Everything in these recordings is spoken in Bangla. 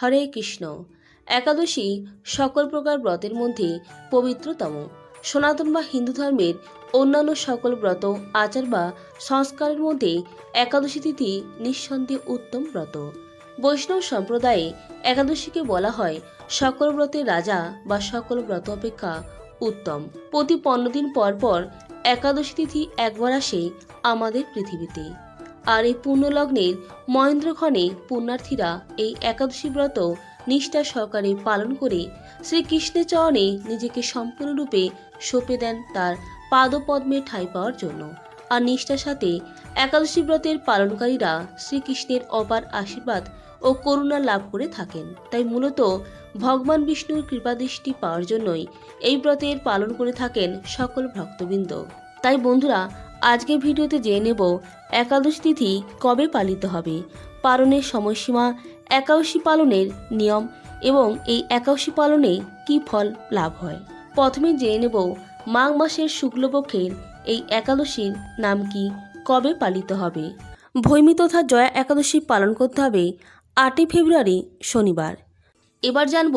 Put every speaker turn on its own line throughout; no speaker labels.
হরে কৃষ্ণ। একাদশী সকল প্রকার ব্রতের মধ্যে পবিত্রতম। সনাতন বা হিন্দু ধর্মের অন্যান্য সকল ব্রত, আচার বা সংস্কারের মধ্যে একাদশী তিথি নিঃসন্দেহে উত্তম ব্রত। বৈষ্ণব সম্প্রদায়ে একাদশীকে বলা হয় সকল ব্রতের রাজা বা সকল ব্রত অপেক্ষা উত্তম। প্রতি পনেরো দিন পর পর একাদশী তিথি একবার আসে আমাদের পৃথিবীতে। আর এই পুণ্যলগ্নের মহেন্দ্রক্ষণে পুণ্যার্থীরা এই একাদশী ব্রত নিষ্ঠা সহকারে পালন করে শ্রীকৃষ্ণের চরণে নিজেকে সম্পূর্ণরূপে সঁপে দেন তার পাদপদ্মে ঠাঁই পাওয়ার জন্য। আর নিষ্ঠার সাথে একাদশী ব্রতের পালনকারীরা শ্রীকৃষ্ণের অপার আশীর্বাদ ও করুণা লাভ করে থাকেন। তাই মূলত ভগবান বিষ্ণুর কৃপাদৃষ্টি পাওয়ার জন্যই এই ব্রতের পালন করে থাকেন সকল ভক্তবৃন্দ। তাই বন্ধুরা আজকের ভিডিওতে জেনে নেব একাদশ তিথি কবে পালিত হবে। পালনের সময়সীমা, একাদশী পালনের নিয়ম এবং এই একাদশী পালনে কি ফল লাভ হয়। প্রথমে জেনে নেব মাঘ মাসের শুক্লপক্ষের এই একাদশীর নাম কি, কবে পালিত হবে। ভৈমী তথা জয়া একাদশী পালন করতে হবে আটই ফেব্রুয়ারি শনিবার। এবার জানব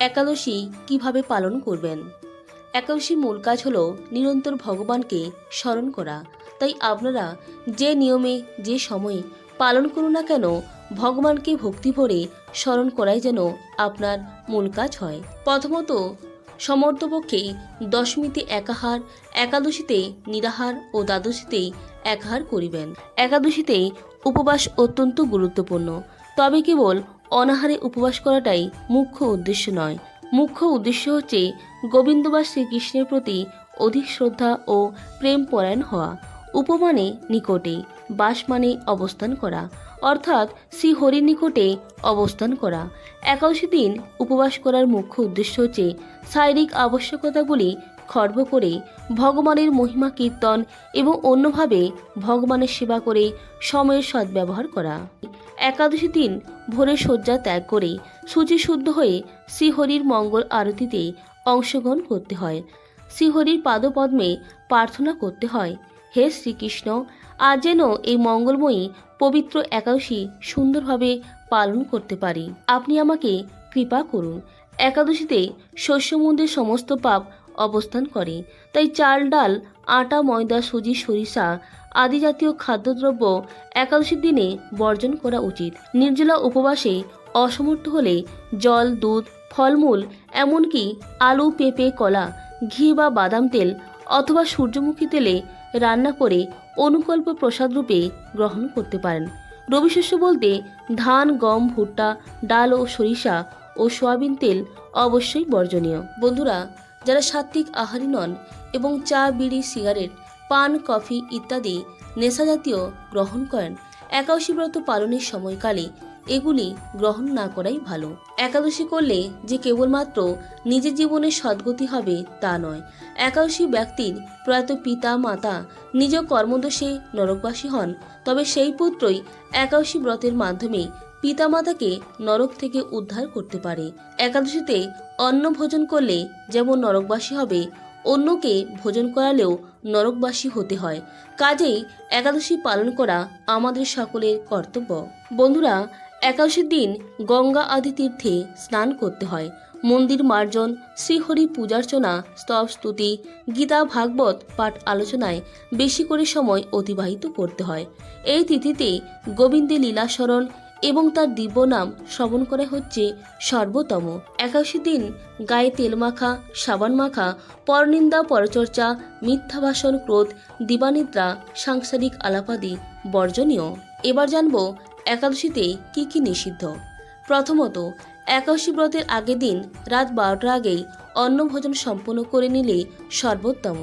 একাদশী কীভাবে পালন করবেন। একাদশী মূল কাজ হলো নিরন্তর ভগবানকে স্মরণ করা। তাই আপনারা যে নিয়মে, যে সময়ে পালন করুন না কেন, ভগবানকে ভক্তি ভরে স্মরণ করাই যেন আপনার মূল কাজ হয়। প্রথমত সমর্থপক্ষে দশমীতে একাহার, একাদশীতে নিরাহার ও দ্বাদশীতে একাহার করিবেন। একাদশীতে উপবাস অত্যন্ত গুরুত্বপূর্ণ। তবে কেবল অনাহারে উপবাস করাটাই মুখ্য উদ্দেশ্য নয় মুখ্য উদ্দেশ্য হচ্ছে গোবিন্দ বা শ্রীকৃষ্ণের প্রতি অধিক শ্রদ্ধা ও প্রেম পরায়ণ হওয়া, উপমানে নিকটে বাস মানে অবস্থান করা, অর্থাৎ শ্রী হরি নিকটে অবস্থান করা। একাশি দিন উপবাস করার মুখ্য উদ্দেশ্য হচ্ছে শারীরিক আবশ্যকতাগুলি খর্ব করে ভগবানের মহিমা কীর্তন এবং অন্যভাবে ভগবানের সেবা করে সময়ের সদ্ব্যবহার করা। একাদশী দিন ভোরে শয্যা ত্যাগ করে শুদ্ধ হয়ে শ্রীহরির মঙ্গল আরতিতে অংশগ্রহণ করতে হয়। শ্রীহরির পাদপদ্মে প্রার্থনা করতে হয়, হে শ্রীকৃষ্ণ, আজ যেন এই মঙ্গলময়ী পবিত্র একাদশী সুন্দরভাবে পালন করতে পারি। আপনি আমাকে কৃপা করুন। একাদশীতে শস্যমন্দির সমস্ত পাপ অবস্থান করে। তাই চাল, ডাল, আটা, ময়দা, সুজি, সরিষা আদি জাতীয় খাদ্যদ্রব্য একাদশীর দিনে বর্জন করা উচিত। নির্জলা উপবাসে অসমর্থ হলে জল, দুধ, ফলমূল, এমনকি আলু, পেঁপে, কলা, ঘি বা বাদাম তেল অথবা সূর্যমুখী তেলে রান্না করে অনুকল্প প্রসাদ রূপে গ্রহণ করতে পারেন। রবি শস্য বলতে ধান, গম, ভুট্টা, ডাল ও সরিষা ও সয়াবিন তেল অবশ্যই বর্জনীয়। বন্ধুরা যারা সাত্ত্বিক আহারী নন এবং চা, বিড়ি, সিগারেট, পান, কফি ইত্যাদি নেশাজাতীয় গ্রহণ করেন, একাদশী ব্রত পালনের সময়কালে এগুলি গ্রহণ না করাই ভালো। একাদশী করলে যে কেবলমাত্র নিজের জীবনে সদ্গতি হবে তা নয়। একাদশী ব্যক্তির প্রয়াত পিতা, মাতা নিজ কর্মদোষে নরকবাসী হন, তবে সেই পুত্রই একাদশী ব্রতের মাধ্যমে পিতামাতাকে নরক থেকে উদ্ধার করতে পারে। একাদশীতে অন্ন ভোজন করলে যেমন নরকবাসী হবে, অন্যকে ভোজন করালেও নরকবাসী হতে হয়। কাজেই একাদশী পালন করা আমাদের সকলের কর্তব্য। বন্ধুরা, একাদশীর দিন গঙ্গা আদি তীর্থে স্নান করতে হয়। মন্দির মার্জন, শ্রীহরি পূজার্চনা, স্তব স্তুতি, গীতা, ভাগবত পাঠ আলোচনায় বেশি করে সময় অতিবাহিত করতে হয়। এই তিথিতে গোবিন্দের লীলাস্মরণ এবং তার দিব্য নাম শ্রবণ করা হচ্ছে সর্বোত্তম। একাশি দিন গায়ে তেল মাখা, সাবান মাখা, পরনিন্দা, পরচর্চা মিথ্যা ভাষণ ক্রোধ, দিবানিদ্রা, সাংসারিক আলাপাদি বর্জনীয়। এবার জানব একাদশীতে কি কি নিষিদ্ধ। প্রথমত, একাদশী ব্রতের আগের দিন রাত বারোটার আগেই অন্নভোজন সম্পন্ন করে নিলে সর্বোত্তম।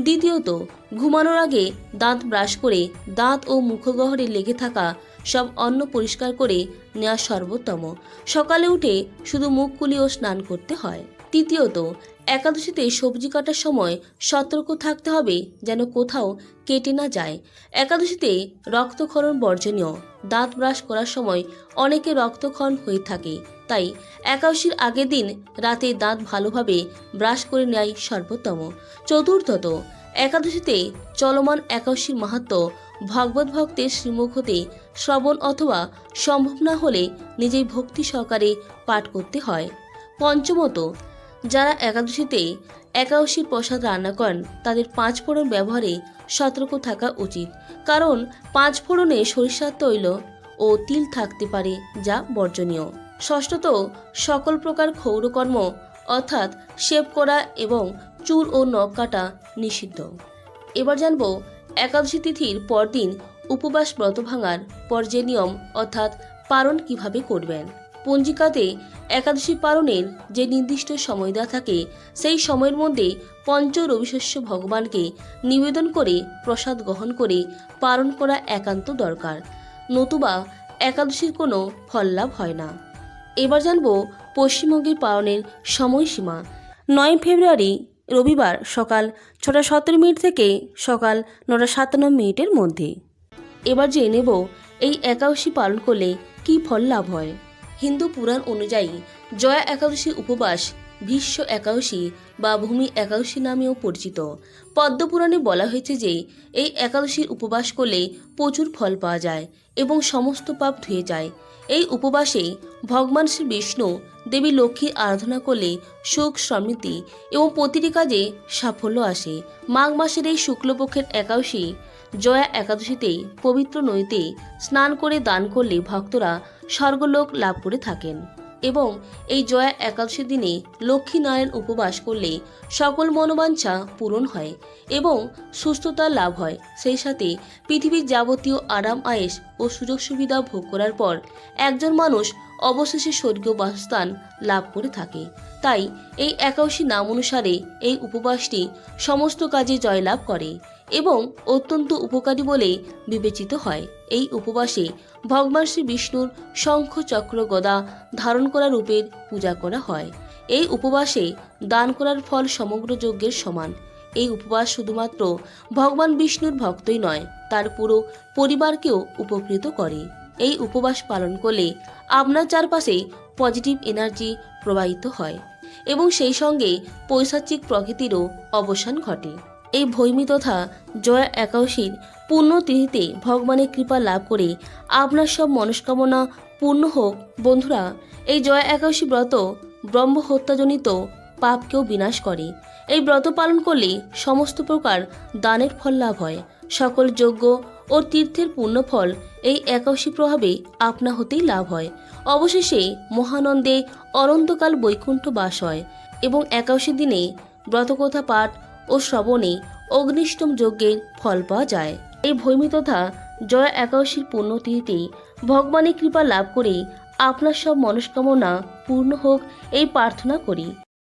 দ্বিতীয়ত, ঘুমানোর আগে দাঁত ব্রাশ করে দাঁত ও মুখগহরে লেগে থাকা সব অন্ন পরিষ্কার করে নেওয়া সর্বোত্তম। সকালে উঠে শুধু মুখ কুলিয়ে স্নান করতে হয়। তৃতীয়ত, একাদশীতে সবজি কাটার সময় সতর্ক থাকতে হবে যেন কোথাও কেটে না যায়। একাদশীতে রক্তক্ষরণ বর্জনীয়। দাঁত ব্রাশ করার সময় অনেকে রক্তক্ষরণ হয়ে থাকে। তাই একাদশীর আগের দিন রাতে দাঁত ভালোভাবে ব্রাশ করে নেয় সর্বোত্তম। চতুর্থত একাদশীতে চলমান একাদশীর মাহাত্ম ভগবত ভক্তের শ্রীমুখ হতে শ্রবণ অথবা সম্ভব না হলে নিজেই ভক্তি সহকারে পাঠ করতে হয়। পঞ্চমত, যারা একাদশীতে একাদশীর প্রসাদ রান্না করেন, তাদের পাঁচ ফোড়ন ব্যবহারে সতর্ক থাকা উচিত। কারণ পাঁচ ফোড়নে সরিষার তৈল ও তিল থাকতে পারে, যা বর্জনীয়। ষষ্ঠত, সকল প্রকার ক্ষৌরকর্ম, অর্থাৎ শেভ করা এবং চুল ও নখ কাটা নিষিদ্ধ। এবার জানব একাদশী তিথির পরদিন উপবাস ব্রত ভাঙার পর যে নিয়ম, অর্থাৎ পালন কীভাবে করবেন। পঞ্জিকাতে একাদশী পালনের যে নির্দিষ্ট সময় দেওয়া থাকে, সেই সময়ের মধ্যে পঞ্চ রবিশস্য ভগবানকে নিবেদন করে প্রসাদ গ্রহণ করে পালন করা একান্ত দরকার, নতুবা একাদশীর কোনো ফল লাভ হয় না। এবার জানব পশ্চিমবঙ্গের পালনের সময়সীমা। নয় ফেব্রুয়ারি রবিবার সকাল ছটা সতেরো মিনিট থেকে সকাল নটা সাতান্ন মিনিটের মধ্যে। এবার জেনে নেব এই একাদশী পালন করলে কী ফল লাভ হয়। হিন্দু পুরাণ অনুযায়ী জয়া একাদশী উপবাস ভীষ্ম একাদশী বা ভূমি একাদশী নামেও পরিচিত। পদ্মপুরাণে বলা হয়েছে যে এই একাদশীর উপবাস করলে প্রচুর ফল পাওয়া যায় এবং সমস্ত পাপ ধুয়ে যায়। এই উপবাসেই ভগবান শ্রী বিষ্ণু দেবী লক্ষ্মীর আরাধনা করলে সুখ সমৃদ্ধি এবং প্রতিটি কাজে সাফল্য আসে। মাঘ মাসের এই শুক্লপক্ষের একাদশী জয়া একাদশীতে পবিত্র নদীতে স্নান করে দান করলে ভক্তরা স্বর্গলোক লাভ করে থাকেন। এবং এই জয়া একাদশী দিনে লক্ষ্মীনারায়ণ উপবাস করলে সকল মনোবাঞ্ছা পূরণ হয় এবং সুস্থতা লাভ হয়। সেই সাথে পৃথিবীর যাবতীয় আরাম আয়েস ও সুযোগ সুবিধা ভোগ করার পর একজন মানুষ অবশেষে স্বর্গীয় বাসস্থান লাভ করে থাকে। তাই এই একাদশী নাম অনুসারে এই উপবাসটি সমস্ত কাজে জয়লাভ করে। এবং অত্যন্ত উপকারী বলে বিবেচিত হয়। এই উপবাসে ভগবান শ্রী বিষ্ণুর শঙ্খ চক্র গদা ধারণ করা রূপের পূজা করা হয়। এই উপবাসে দান করার ফল সমগ্র যজ্ঞের সমান। এই উপবাস শুধুমাত্র ভগবান বিষ্ণুর ভক্তই নয়, তার পুরো পরিবারকেও উপকৃত করে। এই উপবাস পালন করলে আপনার চারপাশে পজিটিভ এনার্জি প্রবাহিত হয় এবং সেই সঙ্গে পৈশাচিক প্রকৃতিরও অবসান ঘটে। এই ভৈমী তথা জয়া একাদশীর পুণ্যতিথিতে ভগবানের কৃপা লাভ করে আপনার সব মনস্কামনা পূর্ণ হোক। বন্ধুরা, এই জয়া একাদশী ব্রত ব্রহ্ম হত্যাজনিত পাপকেও বিনাশ করে। এই ব্রত পালন করলে সমস্ত প্রকার দানের ফল লাভ হয়। সকল যজ্ঞ ও তীর্থের পুণ্যফল এই একাদশী প্রভাবে আপনা হতেই লাভ হয়। অবশেষে মহানন্দে অনন্তকাল বৈকুণ্ঠ বাস হয় এবং একাদশী দিনে ব্রতকথা পাঠ ও শ্রবণে অগ্নিষ্টম যজ্ঞের ফল পাওয়া যায়। এই ভৈমি তথা জয়া একাদশীর পুণ্যতিথিতে ভগবানের কৃপা লাভ করে আপনার সব মনস্কামনা পূর্ণ হোক এই প্রার্থনা করি।